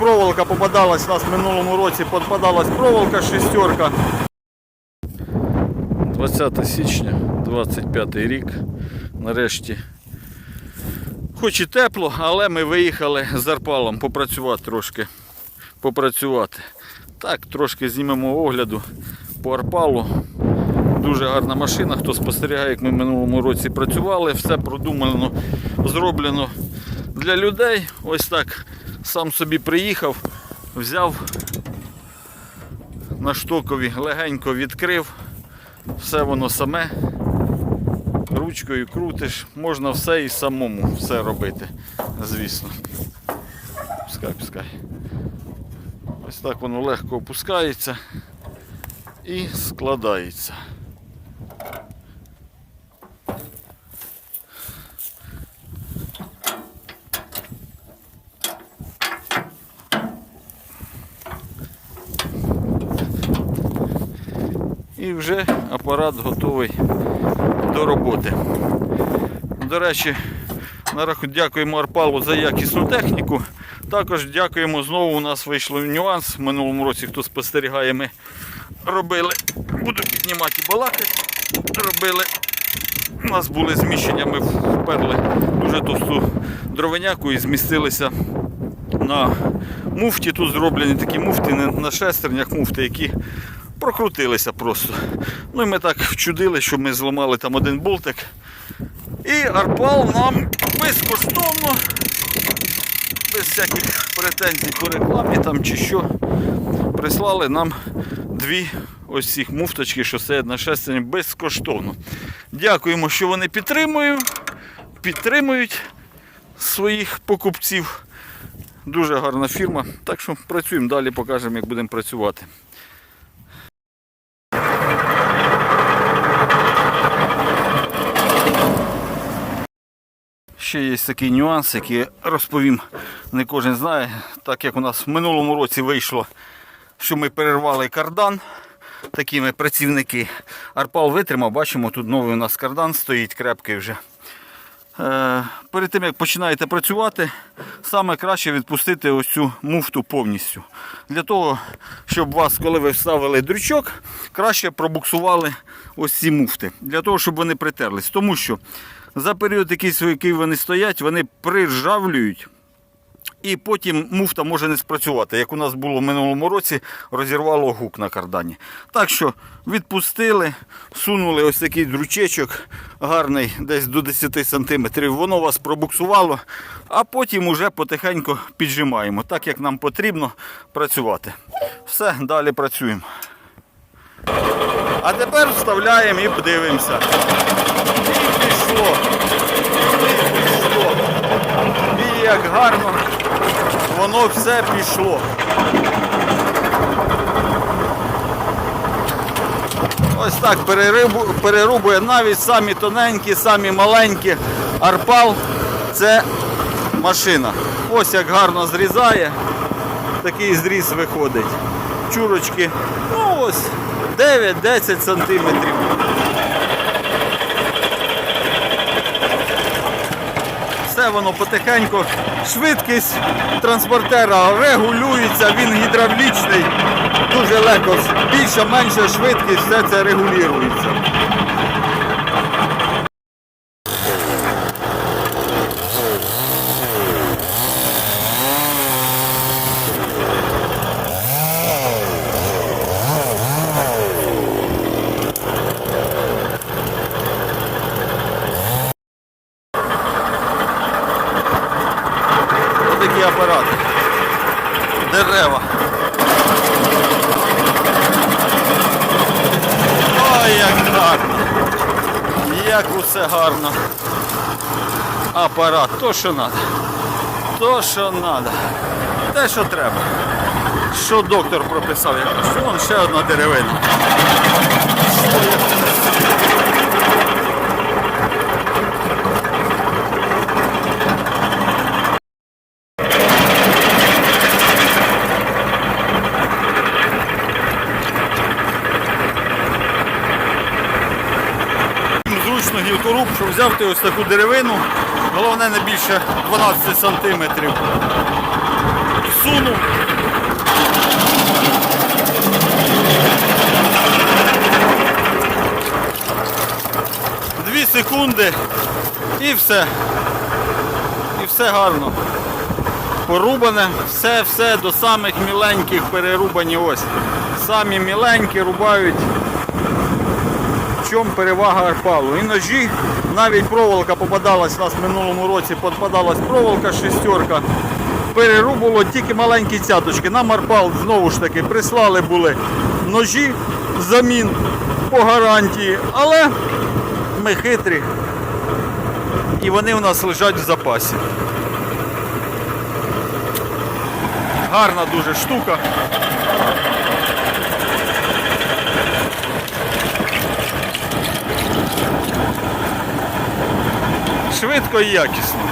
проволока попадалась у нас в минулому році, попадалась проволока шестерка. 20 січня, 25 рік. Нарешті. Хоч і тепло, але ми виїхали з Арпалом попрацювати трошки. Попрацювати. Так, трошки знімемо огляду по Арпалу. Дуже гарна машина. Хто спостерігає, як ми в минулому році працювали, все продумано, зроблено для людей. Ось так сам собі приїхав, взяв на штокові, легенько відкрив. Все воно саме. Ручкою крутиш, можна все і самому все робити, звісно. Пускай, пускай. Ось так воно легко опускається і складається. І вже апарат готовий до роботи. До речі, дякуємо Арпалу за якісну техніку. Також дякуємо знову. У нас вийшло нюанс. В минулому році, хто спостерігає, ми робили, буду піднімати і балакати. Робили. У нас були зміщення, ми вперли дуже товсту дровиняку і змістилися на муфті. Тут зроблені такі муфти, не на шестернях муфти, які прокрутилися просто. Ну і ми так вчудили, що ми зламали там один болтик. І Арпал нам безкоштовно, без всяких претензій по рекламі там чи що, прислали нам дві ось цих муфточки, що стоять на шестерні безкоштовно. Дякуємо, що вони підтримують, підтримують своїх покупців. Дуже гарна фірма. Так що працюємо далі, покажемо, як будемо працювати. Ще є такий нюанс, який розповім, не кожен знає. Так як у нас в минулому році вийшло, що ми перервали кардан, такі ми працівники. Арпал витримав, бачимо, тут новий у нас кардан стоїть крепкий вже. Е, перед тим як починаєте працювати, саме краще відпустити ось цю муфту повністю. Для того, щоб вас, коли ви вставили дрючок, краще пробуксували ось ці муфти. Для того, щоб вони притерлись. Тому що за період, який, який вони стоять, вони приржавлюють. І потім муфта може не спрацювати, як у нас було в минулому році, розірвало гук на кардані. Так що відпустили, сунули ось такий дручечок гарний, десь до 10 см. Воно вас пробуксувало, а потім уже потихеньку піджимаємо, так як нам потрібно працювати. Все, далі працюємо. А тепер вставляємо і подивимося. І пішло. І пішло. І як гарно воно все пішло. Ось так перерубує навіть самі тоненькі, самі маленькі. Арпал це машина. Ось як гарно зрізає. Такий зріз виходить. Чурочки, ну ось 9-10 сантиметрів. Все воно потихеньку. Швидкість транспортера регулюється, він гідравлічний, дуже легко. Більша, менша швидкість, все це регулюється. Ось такий апарат. Дерева. Ой, як гарно. Як усе гарно. Апарат, то що треба. То що треба. Те, що треба. Що доктор прописав, я кажу, вон ще одна деревина. Зручно гілкоруб, щоб взяти ось таку деревину. Головне не більше 12 сантиметрів. засунув. Дві секунди і все. І все гарно. Порубане, все, все до самих міленьких перерубані ось. Самі міленькі рубають. В перевага арпалу? І ножі, навіть проволока попадалась у нас в минулому році, попадалась проволока шестерка. Перерубало тільки маленькі цяточки. Нам арпал знову ж таки прислали були ножі замін по гарантії, але ми хитрі. І вони у нас лежать в запасі. Гарна дуже штука. Швидко.